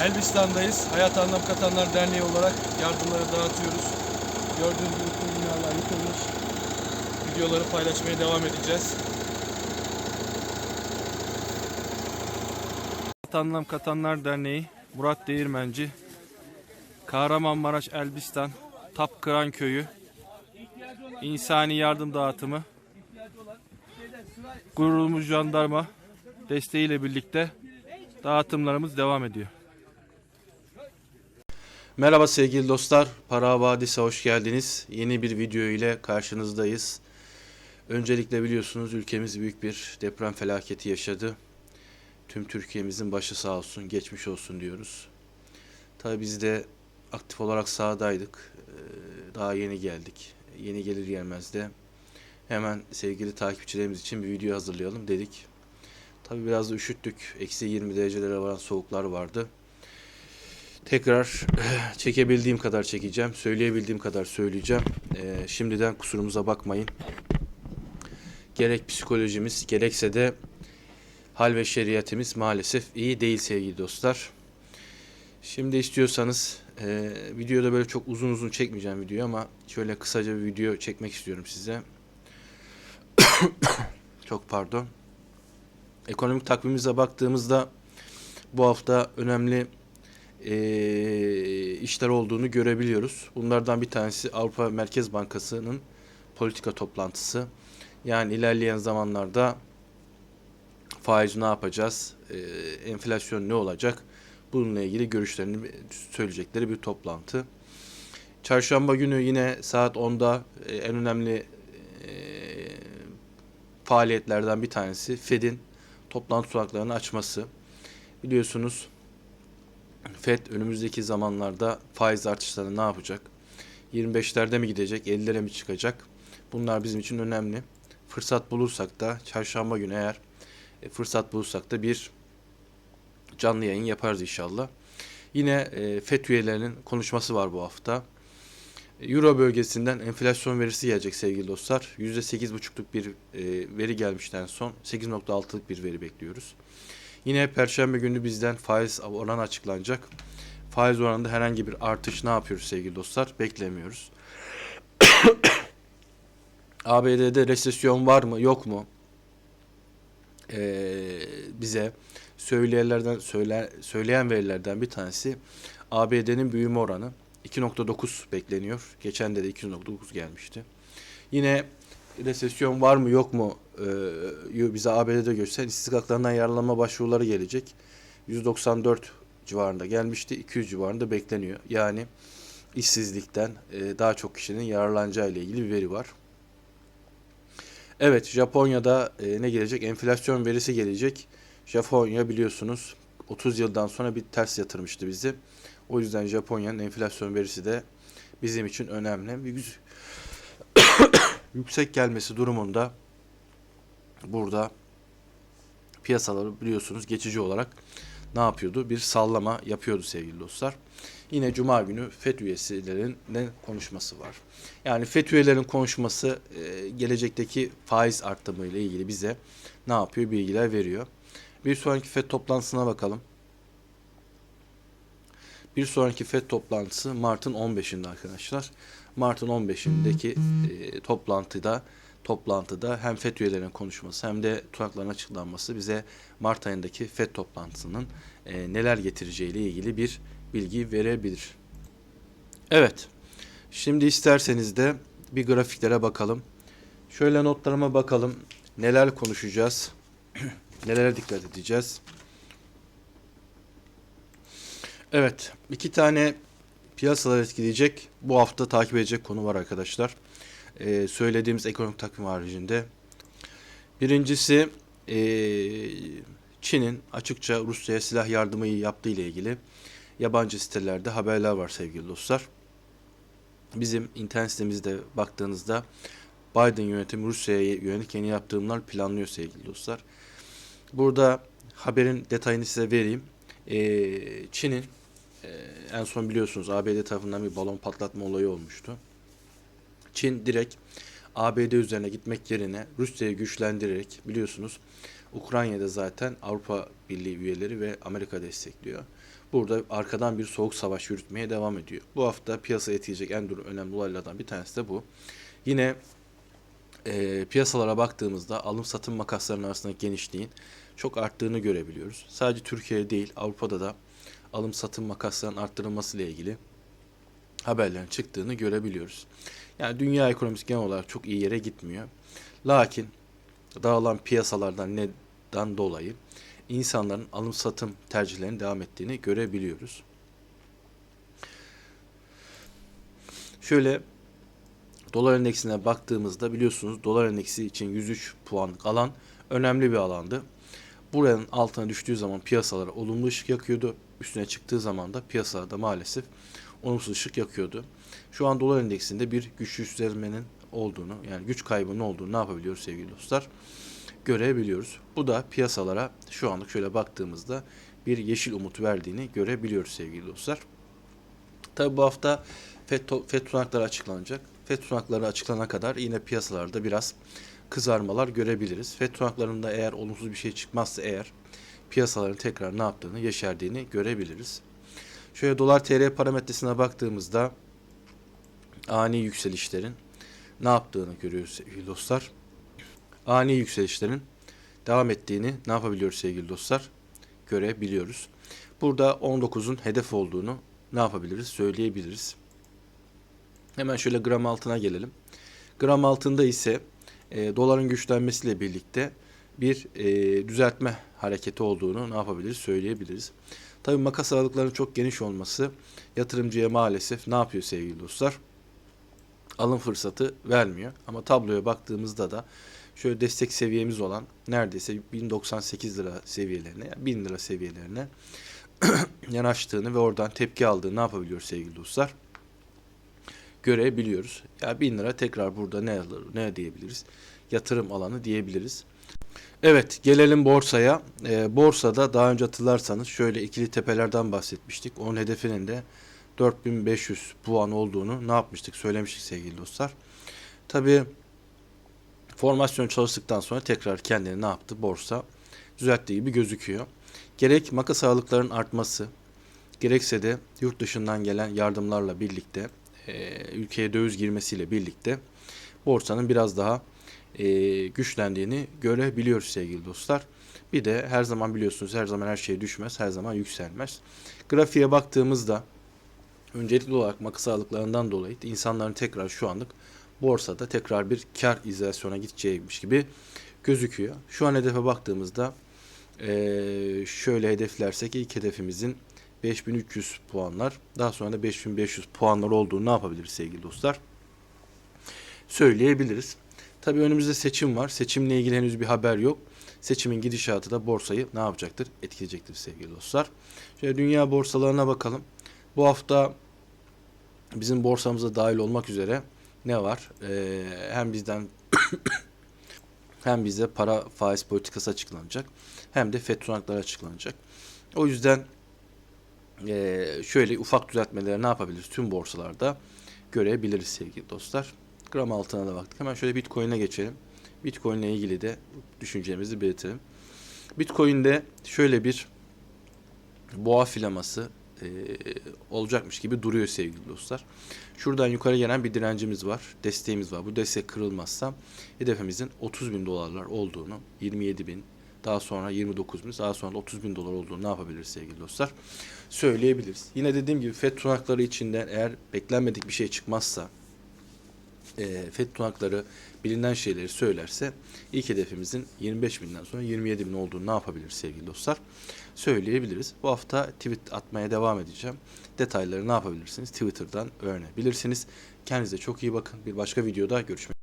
Elbistan'dayız. Hayat Anlam Katanlar Derneği olarak yardımları dağıtıyoruz. Gördüğünüz gibi tüm binalar yıkılmış. Videoları paylaşmaya devam edeceğiz. Hayat Anlam Katanlar Derneği Murat Değirmenci Kahramanmaraş Elbistan Tapkıran Köyü İnsani Yardım Dağıtımı Gururumuz Jandarma desteğiyle birlikte dağıtımlarımız devam ediyor. Merhaba sevgili dostlar. Para Vadisi hoş geldiniz. Yeni bir video ile karşınızdayız. Öncelikle biliyorsunuz ülkemiz büyük bir deprem felaketi yaşadı. Tüm Türkiye'mizin başı sağ olsun, geçmiş olsun diyoruz. Tabii biz de aktif olarak sahadaydık. Ee, Daha yeni geldik. Yeni gelir gelmez de hemen sevgili takipçilerimiz için bir video hazırlayalım dedik. Tabii biraz da üşüttük. Eksi 20 derecelere varan soğuklar vardı. Tekrar çekebildiğim kadar çekeceğim. Söyleyebildiğim kadar söyleyeceğim. Ee, şimdiden kusurumuza bakmayın. Gerek psikolojimiz gerekse de hal ve şeriatimiz maalesef iyi değil sevgili dostlar. Şimdi istiyorsanız e, videoda böyle çok uzun uzun çekmeyeceğim videoyu ama şöyle kısaca bir video çekmek istiyorum size. çok pardon. Ekonomik takvimimize baktığımızda bu hafta önemli e, işler olduğunu görebiliyoruz. Bunlardan bir tanesi Avrupa Merkez Bankası'nın politika toplantısı. Yani ilerleyen zamanlarda faiz ne yapacağız, e, enflasyon ne olacak bununla ilgili görüşlerini söyleyecekleri bir toplantı. Çarşamba günü yine saat 10'da e, en önemli e, faaliyetlerden bir tanesi Fed'in toplantı tutanaklarını açması. Biliyorsunuz Fed önümüzdeki zamanlarda faiz artışlarını ne yapacak? 25'lerde mi gidecek, 50'lere mi çıkacak? Bunlar bizim için önemli. Fırsat bulursak da çarşamba günü eğer e, fırsat bulursak da bir canlı yayın yaparız inşallah. Yine e, FED üyelerinin konuşması var bu hafta. Euro bölgesinden enflasyon verisi gelecek sevgili dostlar. %8,5'luk bir e, veri gelmişten son 8.6'lık bir veri bekliyoruz. Yine Perşembe günü bizden faiz oranı açıklanacak. Faiz oranında herhangi bir artış ne yapıyoruz sevgili dostlar? Beklemiyoruz. ABD'de resesyon var mı yok mu? Ee, bize söyleyenlerden söyle, söyleyen verilerden bir tanesi ABD'nin büyüme oranı 2.9 bekleniyor. Geçen de de 2.9 gelmişti. Yine resesyon var mı yok mu e, bize ABD'de gösteren işsizlik haklarından yararlanma başvuruları gelecek. 194 civarında gelmişti. 200 civarında bekleniyor. Yani işsizlikten e, daha çok kişinin yararlanacağı ile ilgili bir veri var. Evet Japonya'da e, ne gelecek? Enflasyon verisi gelecek. Japonya biliyorsunuz 30 yıldan sonra bir ters yatırmıştı bizi. O yüzden Japonya'nın enflasyon verisi de bizim için önemli. Yüksek gelmesi durumunda burada piyasaları biliyorsunuz geçici olarak ne yapıyordu? Bir sallama yapıyordu sevgili dostlar. Yine Cuma günü FED üyelerinin konuşması var. Yani FED üyelerinin konuşması e, gelecekteki faiz artımı ile ilgili bize ne yapıyor? Bilgiler veriyor. Bir sonraki FED toplantısına bakalım. Bir sonraki FED toplantısı Mart'ın 15'inde arkadaşlar. Mart'ın 15'indeki e, toplantıda toplantıda hem FED üyelerinin konuşması hem de tutanakların açıklanması bize Mart ayındaki FED toplantısının e, neler getireceği ile ilgili bir bilgi verebilir. Evet. Şimdi isterseniz de bir grafiklere bakalım. Şöyle notlarıma bakalım. Neler konuşacağız? Nelere dikkat edeceğiz? Evet. iki tane piyasalar etkileyecek bu hafta takip edecek konu var arkadaşlar. Ee, söylediğimiz ekonomik takvim haricinde. Birincisi ee, Çin'in açıkça Rusya'ya silah yardımı yaptığı ile ilgili yabancı sitelerde haberler var sevgili dostlar. Bizim internet sitemizde baktığınızda Biden yönetimi Rusya'ya yönelik yeni yaptırımlar planlıyor sevgili dostlar. Burada haberin detayını size vereyim. Ee, Çin'in e, en son biliyorsunuz ABD tarafından bir balon patlatma olayı olmuştu. Çin direkt ABD üzerine gitmek yerine Rusya'yı güçlendirerek biliyorsunuz Ukrayna'da zaten Avrupa Birliği üyeleri ve Amerika destekliyor. burada arkadan bir soğuk savaş yürütmeye devam ediyor. Bu hafta piyasa etkileyecek en önemli olaylardan bir tanesi de bu. Yine e, piyasalara baktığımızda alım satım makaslarının arasındaki genişliğin çok arttığını görebiliyoruz. Sadece Türkiye'de değil Avrupa'da da alım satım makaslarının arttırılması ile ilgili haberlerin çıktığını görebiliyoruz. Yani dünya ekonomisi genel olarak çok iyi yere gitmiyor. Lakin dağılan piyasalardan neden dolayı insanların alım satım tercihlerinin devam ettiğini görebiliyoruz. Şöyle dolar endeksine baktığımızda biliyorsunuz dolar endeksi için 103 puanlık alan önemli bir alandı. Buranın altına düştüğü zaman piyasalara olumlu ışık yakıyordu. Üstüne çıktığı zaman da piyasalarda maalesef olumsuz ışık yakıyordu. Şu an dolar endeksinde bir güç yükselmenin olduğunu yani güç kaybının olduğunu ne yapabiliyoruz sevgili dostlar? Görebiliyoruz. Bu da piyasalara şu anlık şöyle baktığımızda bir yeşil umut verdiğini görebiliyoruz sevgili dostlar. Tabi bu hafta FED, FED tutanakları açıklanacak. FED tutanakları açıklanana kadar yine piyasalarda biraz kızarmalar görebiliriz. FED tutanaklarında eğer olumsuz bir şey çıkmazsa eğer piyasaların tekrar ne yaptığını, yeşerdiğini görebiliriz. Şöyle dolar TL parametresine baktığımızda ani yükselişlerin ne yaptığını görüyoruz sevgili dostlar. Ani yükselişlerin devam ettiğini ne yapabiliyoruz sevgili dostlar? Görebiliyoruz. Burada 19'un hedef olduğunu ne yapabiliriz? Söyleyebiliriz. Hemen şöyle gram altına gelelim. Gram altında ise e, doların güçlenmesiyle birlikte bir e, düzeltme hareketi olduğunu ne yapabiliriz? Söyleyebiliriz. Tabii makas aralıklarının çok geniş olması yatırımcıya maalesef ne yapıyor sevgili dostlar? Alım fırsatı vermiyor. Ama tabloya baktığımızda da şöyle destek seviyemiz olan neredeyse 1098 lira seviyelerine, yani 1000 lira seviyelerine yanaştığını ve oradan tepki aldığını ne yapabiliyoruz sevgili dostlar? Görebiliyoruz. Ya 1000 lira tekrar burada ne alır, ne diyebiliriz? Yatırım alanı diyebiliriz. Evet gelelim borsaya. Ee, borsada daha önce hatırlarsanız şöyle ikili tepelerden bahsetmiştik. Onun hedefinin de 4500 puan olduğunu ne yapmıştık söylemiştik sevgili dostlar. Tabi formasyon çalıştıktan sonra tekrar kendini ne yaptı borsa düzelttiği gibi gözüküyor. Gerek makas ağırlıkların artması gerekse de yurt dışından gelen yardımlarla birlikte e, ülkeye döviz girmesiyle birlikte borsanın biraz daha e, güçlendiğini görebiliyoruz sevgili dostlar. Bir de her zaman biliyorsunuz her zaman her şey düşmez, her zaman yükselmez. Grafiğe baktığımızda öncelikli olarak makas ağırlıklarından dolayı insanların tekrar şu anlık borsada tekrar bir kar izolasyona gideceğiymiş gibi gözüküyor. Şu an hedefe baktığımızda eee, şöyle hedeflersek ilk hedefimizin 5300 puanlar daha sonra da 5500 puanlar olduğunu ne yapabiliriz sevgili dostlar? Söyleyebiliriz. Tabii önümüzde seçim var. Seçimle ilgili henüz bir haber yok. Seçimin gidişatı da borsayı ne yapacaktır? Etkileyecektir sevgili dostlar. Şöyle dünya borsalarına bakalım. Bu hafta bizim borsamıza dahil olmak üzere ne var? Ee, hem bizden hem bize para faiz politikası açıklanacak hem de FED açıklanacak. O yüzden eee, şöyle ufak düzeltmeleri ne yapabiliriz tüm borsalarda görebiliriz sevgili dostlar. Gram altına da baktık. Hemen şöyle Bitcoin'e geçelim. Bitcoin ile ilgili de düşüncemizi belirtelim. Bitcoin'de şöyle bir boğa filaması eee, olacakmış gibi duruyor sevgili dostlar. Şuradan yukarı gelen bir direncimiz var. Desteğimiz var. Bu destek kırılmazsa hedefimizin 30 bin dolarlar olduğunu, 27 bin, daha sonra 29 bin, daha sonra da 30 bin dolar olduğunu ne yapabiliriz sevgili dostlar? Söyleyebiliriz. Yine dediğim gibi FED tutanakları içinden eğer beklenmedik bir şey çıkmazsa, e, FED tutanakları bilinen şeyleri söylerse ilk hedefimizin 25 binden sonra 27 bin olduğunu ne yapabiliriz sevgili dostlar? Söyleyebiliriz. Bu hafta tweet atmaya devam edeceğim. Detayları ne yapabilirsiniz? Twitter'dan öğrenebilirsiniz. Kendinize çok iyi bakın. Bir başka videoda görüşmek